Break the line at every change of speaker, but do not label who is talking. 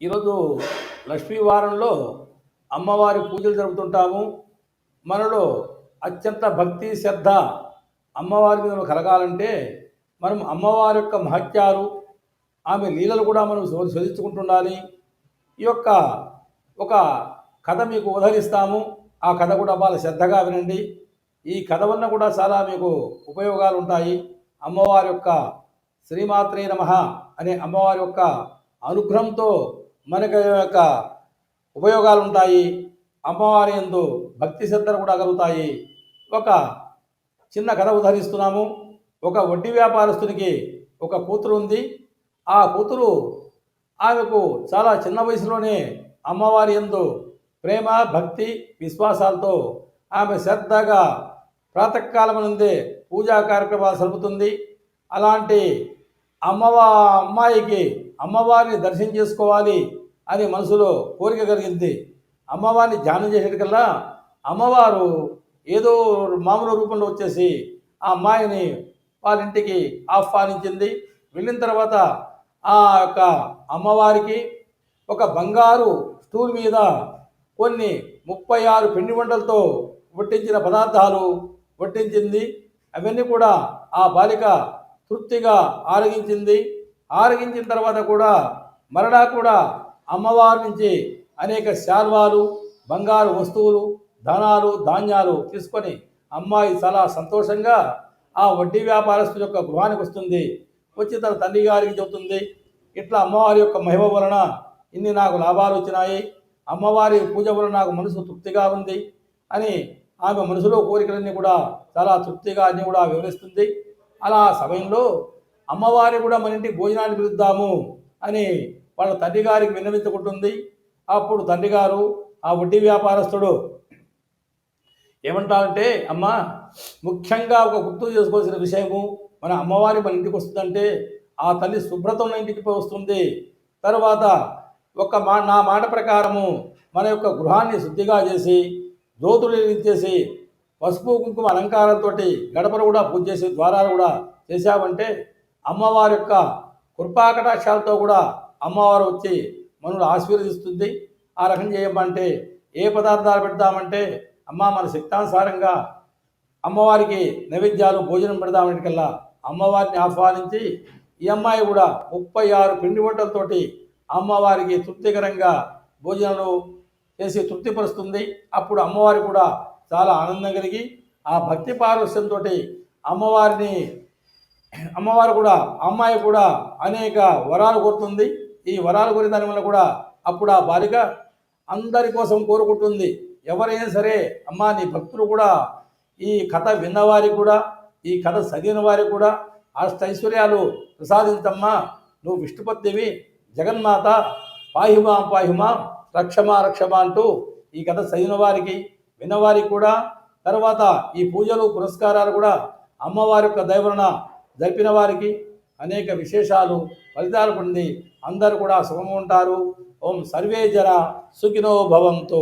ఈరోజు లక్ష్మీ వారంలో అమ్మవారి పూజలు జరుపుతుంటాము. మనలో అత్యంత భక్తి శ్రద్ధ అమ్మవారి మీద కలగాలంటే మనం అమ్మవారి యొక్క మహత్యాలు ఆమె లీలలు కూడా మనం శోధించుకుంటుండాలి. ఈ యొక్క ఒక కథ మీకు ఉదహరిస్తాము. ఆ కథ కూడా బాగా శ్రద్ధగా వినండి. ఈ కథ వల్ల కూడా చాలా మీకు ఉపయోగాలు ఉంటాయి. అమ్మవారి యొక్క శ్రీమాత్రే నమ అనే అమ్మవారి యొక్క అనుగ్రహంతో మనకు యొక్క ఉపయోగాలు ఉంటాయి అమ్మవారి ఎందు భక్తి శ్రద్ధలు కూడా కలుగుతాయి. ఒక చిన్న కథ ఉదహరిస్తున్నాము. ఒక వడ్డీ వ్యాపారస్తునికి ఒక కూతురు ఉంది. ఆ కూతురు ఆమెకు చాలా చిన్న వయసులోనే అమ్మవారి ఎందు ప్రేమ భక్తి విశ్వాసాలతో ఆమె శ్రద్ధగా ప్రాతకాలం నుండే పూజా కార్యక్రమాలు జరుపుతుంది. అలాంటి అమ్మవా అమ్మాయికి అమ్మవారిని దర్శనం చేసుకోవాలి అని మనసులో కోరిక కలిగింది. అమ్మవారిని ధ్యానం చేసేటికల్లా అమ్మవారు ఏదో మామూలు రూపంలో వచ్చేసి ఆ అమ్మాయిని వాళ్ళ ఇంటికి ఆహ్వానించింది. వెళ్ళిన తర్వాత ఆ యొక్క అమ్మవారికి ఒక బంగారు స్టూల్ మీద కొన్ని ముప్పై ఆరు పిండి వంటలతో వడ్డించిన పదార్థాలు వడ్డించింది. అవన్నీ కూడా ఆ బాలిక తృప్తిగా ఆరగించింది. ఆరగించిన తర్వాత కూడా మరలా కూడా అమ్మవారి నుంచి అనేక శాల్వాలు బంగారు వస్తువులు ధనాలు ధాన్యాలు తీసుకొని అమ్మాయి చాలా సంతోషంగా ఆ వడ్డీ వ్యాపారస్తుల యొక్క గృహానికి వస్తుంది. వచ్చి తన తండ్రి గారికి చెబుతుంది ఇట్లా అమ్మవారి యొక్క మహిమ వలన ఇన్ని నాకు లాభాలు వచ్చినాయి. అమ్మవారి పూజ వలన నాకు మనసు తృప్తిగా ఉంది అని ఆమె మనసులో కోరికలన్నీ కూడా చాలా తృప్తిగా అన్నీ కూడా వివరిస్తుంది. అలా సమయంలో అమ్మవారి కూడా మన ఇంటికి భోజనాన్ని పిలుద్దాము అని వాళ్ళ తండ్రి గారికి విన్నవించుకుంటుంది. అప్పుడు తండ్రి గారు ఆ వడ్డీ వ్యాపారస్తుడు ఏమంటారంటే అమ్మ ముఖ్యంగా ఒక గుర్తు చేసుకోవాల్సిన విషయము మన అమ్మవారి మన ఇంటికి వస్తుందంటే ఆ తల్లి శుభ్రత ఉన్న ఇంటికి వస్తుంది తర్వాత ఒక మా నా మాట ప్రకారము మన యొక్క గృహాన్ని శుద్ధిగా చేసి జ్యోతులు చేసి పసుపు కుంకుమ అలంకారంతో గడపలు కూడా పూజ చేసి ద్వారాలు కూడా చేశామంటే అమ్మవారి యొక్క కృపాకటాక్షాలతో కూడా అమ్మవారు వచ్చి మనల్ని ఆశీర్వదిస్తుంది. ఆ రకం చేయమంటే ఏ పదార్థాలు పెడదామంటే అమ్మ మన శక్తానుసారంగా అమ్మవారికి నైవేద్యాలు భోజనం పెడదామనికల్లా అమ్మవారిని ఆహ్వానించి ఈ అమ్మాయి కూడా ముప్పై ఆరు పిండి వంటలతోటి అమ్మవారికి తృప్తికరంగా భోజనాలు చేసి తృప్తిపరుస్తుంది. అప్పుడు అమ్మవారి కూడా చాలా ఆనందం కలిగి ఆ భక్తి పారవశ్యంతో అమ్మవారిని అమ్మవారు కూడా అమ్మాయి కూడా అనేక వరాలు కోరుతుంది. ఈ వరాలు కోరిన దాని వల్ల కూడా అప్పుడు ఆ బాలిక అందరి కోసం కోరుకుంటుంది. ఎవరైనా సరే అమ్మా నీ భక్తులు కూడా ఈ కథ విన్నవారికి కూడా ఈ కథ చదివిన వారికి కూడా అష్టైశ్వర్యాలు ప్రసాదించమ్మా. నువ్వు విష్ణుపత్నివి జగన్మాత పాహిమా పాహిమా రక్షమా రక్షమా అంటూ ఈ కథ చదివిన వారికి విన్నవారికి కూడా తర్వాత ఈ పూజలు పురస్కారాలు కూడా అమ్మవారి యొక్క దైవలన జరిపిన వారికి అనేక విశేషాలు ఫలితాలు పొంది అందరూ కూడా సుఖంగా ఉంటారు ఓం సర్వే జన సుఖినో భవంతు.